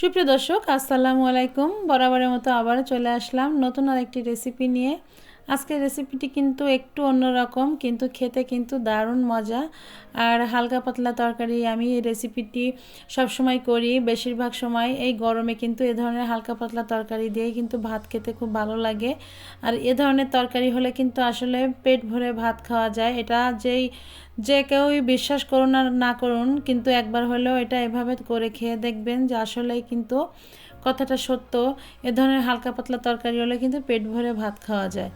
সুপ্রিয় দর্শক আসসালামু আলাইকুম। বরাবরের মতো আবার চলে আসলাম নতুন আরেকটি রেসিপি নিয়ে। আজকের রেসিপিটি কিন্তু একটু অন্যরকম, কিন্তু খেতে কিন্তু দারুণ মজা। আর হালকা পাতলা তরকারি আমি এই রেসিপিটি সবসময় করি, বেশিরভাগ সময়। এই গরমে কিন্তু এ ধরনের হালকা পাতলা তরকারি দিয়েই কিন্তু ভাত খেতে খুব ভালো লাগে। আর এ ধরনের তরকারি হলে কিন্তু আসলে পেট ভরে ভাত খাওয়া যায়। এটা যেই, যে কেউই বিশ্বাস করুন আর না করুন, কিন্তু একবার হলেও এটা এভাবে করে খেয়ে দেখবেন যে আসলেই কিন্তু কথাটা সত্য, এ ধরনের হালকা পাতলা তরকারি হলে কিন্তু পেট ভরে ভাত খাওয়া যায়।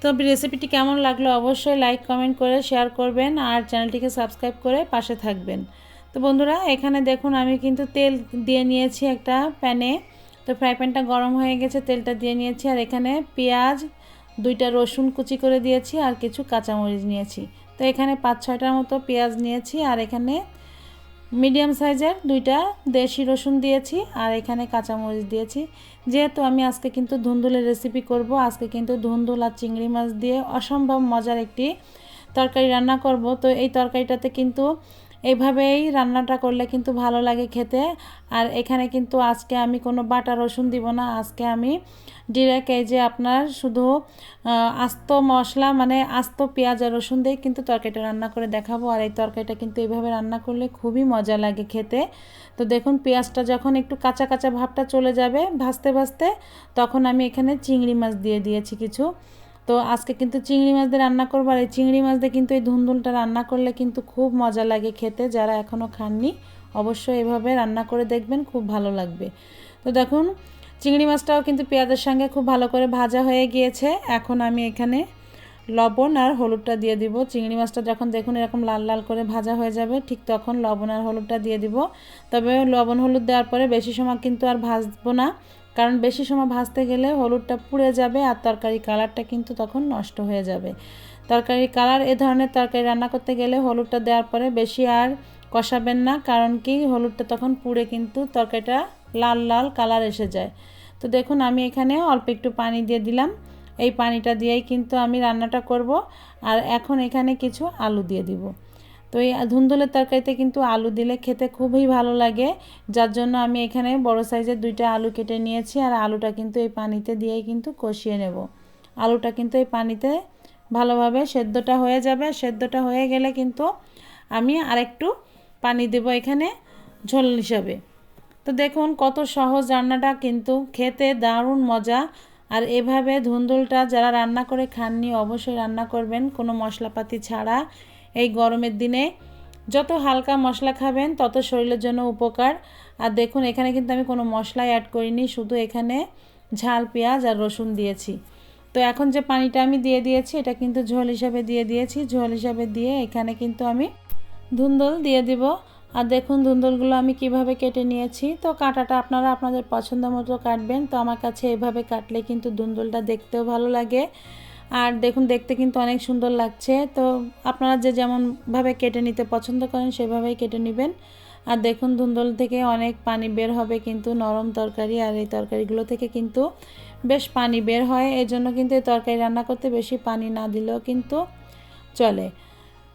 তো রেসিপিটি কেমন লাগল অবশ্যই লাইক কমেন্ট করে শেয়ার করবেন আর চ্যানেলটিকে সাবস্ক্রাইব করে পাশে থাকবেন। তো বন্ধুরা, এখানে দেখুন আমি কিন্তু তেল দিয়ে নিয়েছি একটা প্যানে। তো ফ্রাই প্যানটা গরম হয়ে গেছে, তেলটা দিয়ে নিয়েছি আর এখানে পেঁয়াজ, দুইটা রসুন কুচি করে দিয়েছি আর কিছু কাঁচামরিচ নিয়েছি। তো এখানে পাঁচ ছয়টার মতো পেঁয়াজ নিয়েছি আর এখানে মিডিয়াম সাইজের দুইটা দেশি রসুন দিয়েছি আর এখানে কাঁচামরিচ দিয়েছি। যেহেতু আমি আজকে কিন্তু ধুন্দুলের রেসিপি করব, আজকে কিন্তু ধুন্দুল আর চিংড়ি মাছ দিয়ে অসম্ভব মজার একটি তরকারি রান্না করব। তো এই তরকারিটাতে কিন্তু এইভাবেই রান্নাটা করলে কিন্তু ভালো লাগে খেতে। আর এখানে কিন্তু আজকে আমি কোনো বাটা রসুন দিব না। আজকে আমি ডিরেক্ট এই যে আপনার শুধু আস্ত মশলা মানে আস্ত পেঁয়াজ আর রসুন দিয়ে কিন্তু তরকারিটা রান্না করে দেখাবো। আর এই তরকারিটা কিন্তু এইভাবে রান্না করলে খুবই মজা লাগে খেতে। তো দেখুন, পেঁয়াজটা যখন একটু কাঁচা কাঁচা ভাবটা চলে যাবে ভাজতে ভাজতে, তখন আমি এখানে চিংড়ি মাছ দিয়ে দিয়েছি কিছু। তো আজকে কিন্তু চিংড়ি মাছ দিয়ে রান্না করব। আর এই চিংড়ি মাছ দিয়ে কিন্তু এই ধুন্দুলটা রান্না করলে কিন্তু খুব মজা লাগে খেতে। যারা এখনও খাননি, অবশ্যই এভাবে রান্না করে দেখবেন, খুব ভালো লাগবে। তো দেখুন, চিংড়ি মাছটাও কিন্তু পেঁয়াজের সঙ্গে খুব ভালো করে ভাজা হয়ে গিয়েছে। এখন আমি এখানে লবণ আর হলুদটা দিয়ে দিব। চিংড়ি মাছটা যখন দেখুন এরকম লাল লাল করে ভাজা হয়ে যাবে, ঠিক তখন লবণ আর হলুদটা দিয়ে দিব। তবে লবণ হলুদ দেওয়ার পরে বেশি সময় কিন্তু আর ভাজবো না। কারণ বেশি সময় ভাজতে গেলে হলুদটা পুড়ে যাবে আর তরকারি কালারটা কিন্তু তখন নষ্ট হয়ে যাবে। তরকারি কালার, এ ধরনের তরকারি রান্না করতে গেলে হলুদটা দেওয়ার পরে বেশি আর কষাবেন না, কারণ কি হলুদটা তখন পুড়ে কিন্তু তরকারিটা লাল লাল কালার এসে যায়। তো দেখুন, আমি এখানে অল্প একটু পানি দিয়ে দিলাম। এই পানিটা দিয়েই কিন্তু আমি রান্নাটা করব। আর এখন এখানে কিছু আলু দিয়ে দিব। তো এই ধুন্দুলের তরকারিতে কিন্তু আলু দিলে খেতে খুবই ভালো লাগে। যার জন্য আমি এখানে বড় সাইজের দুইটা আলু কেটে নিয়েছি আর আলুটা কিন্তু এই পানিতে দিয়েই কিন্তু কষিয়ে নেব। আলুটা কিন্তু এই পানিতে ভালোভাবে সেদ্ধটা হয়ে যাবে। সেদ্ধটা হয়ে গেলে কিন্তু আমি আরেকটু পানি দেব এখানে ঝোল হিসাবে। তো দেখুন কত সহজ রান্নাটা কিন্তু। খেতে দারুণ মজা। আর এভাবে ধুন্দুলটা যারা রান্না করে খাননি অবশ্যই রান্না করবেন। কোনো মশলাপাতি ছাড়া। এই গরমের দিনে যত হালকা মশলা খাবেন, তত শরীরের জন্য উপকার। আর দেখুন, এখানে কিন্তু আমি কোনো মশলাই অ্যাড করিনি, শুধু এখানে ঝাল, পেঁয়াজ আর রসুন দিয়েছি। তো এখন যে পানিটা আমি দিয়ে দিয়েছি, এটা কিন্তু ঝোল হিসাবে দিয়ে দিয়েছি। ঝোল হিসাবে দিয়ে এখানে কিন্তু আমি ধুন্দল দিয়ে দিব। আর দেখুন, ধুন্দলগুলো আমি কীভাবে কেটে নিয়েছি। তো কাটাটা আপনারা আপনাদের পছন্দ মতো কাটবেন। তো আমার কাছে এভাবে কাটলে কিন্তু ধুন্দলটা দেখতেও ভালো লাগে। আর দেখুন, দেখতে কিন্তু অনেক সুন্দর লাগছে। তো আপনারা যে যেমনভাবে কেটে নিতে পছন্দ করেন, সেভাবেই কেটে নেবেন। আর দেখুন, ধুন্দল থেকে অনেক পানি বের হবে কিন্তু নরম তরকারি, আর এই তরকারিগুলো থেকে কিন্তু বেশ পানি বের হয়। এই জন্য কিন্তু এই তরকারি রান্না করতে বেশি পানি না দিলেও কিন্তু চলে।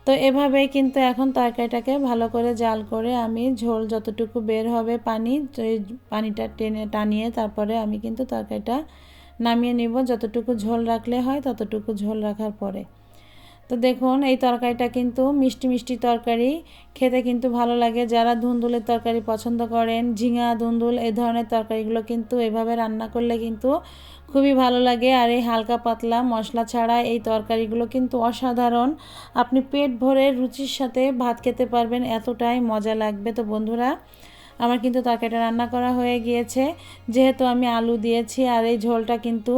তো এভাবেই কিন্তু এখন তরকারিটাকে ভালো করে জাল করে আমি ঝোল যতটুকু বের হবে পানি পানিটা টেনে টানিয়ে তারপরে আমি কিন্তু তরকারিটা নামিয়ে নিব, যতটুকু ঝোল রাখলে হয় ততটুকু ঝোল রাখার পরে। তো দেখুন, এই তরকারিটা কিন্তু মিষ্টি মিষ্টি তরকারি, খেতে কিন্তু ভালো লাগে। যারা ধুন্দুলের তরকারি পছন্দ করেন, ঝিঙা, ধুন্দুল এই ধরনের তরকারিগুলো কিন্তু এভাবে রান্না করলে কিন্তু খুবই ভালো লাগে। আর এই হালকা পাতলা মশলা ছাড়া এই তরকারিগুলো কিন্তু অসাধারণ। আপনি পেট ভরে রুচির সাথে ভাত খেতে পারবেন, এতটাই মজা লাগবে। তো বন্ধুরা আমার কিন্তু তরকারিটা রান্না করা হয়ে গিয়েছে। যেহেতু আমি আলু দিয়েছি আর এই ঝোলটা কিন্তু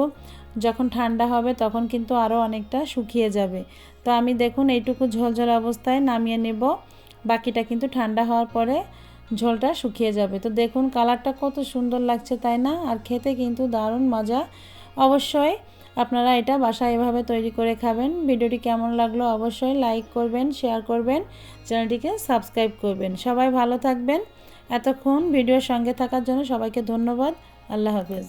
যখন ঠান্ডা হবে তখন কিন্তু আরও অনেকটা শুকিয়ে যাবে। তো আমি দেখুন এইটুকু ঝোল ঝোল অবস্থায় নামিয়ে নেব। বাকিটা কিন্তু ঠান্ডা হওয়ার পরে ঝোলটা শুকিয়ে যাবে। তো দেখুন কালারটা কত সুন্দর লাগছে, তাই না? আর খেতে কিন্তু দারুণ মজা। অবশ্যই আপনারা এটা বাসায় এভাবে তৈরি করে খাবেন। ভিডিওটি কেমন লাগল অবশ্যই লাইক করবেন, শেয়ার করবেন, চ্যানেলটিকে সাবস্ক্রাইব করবেন। সবাই ভালো থাকবেন। এতক্ষণ ভিডিওর সঙ্গে থাকার জন্য সবাইকে ধন্যবাদ। আল্লাহ হাফেজ।